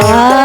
Bye.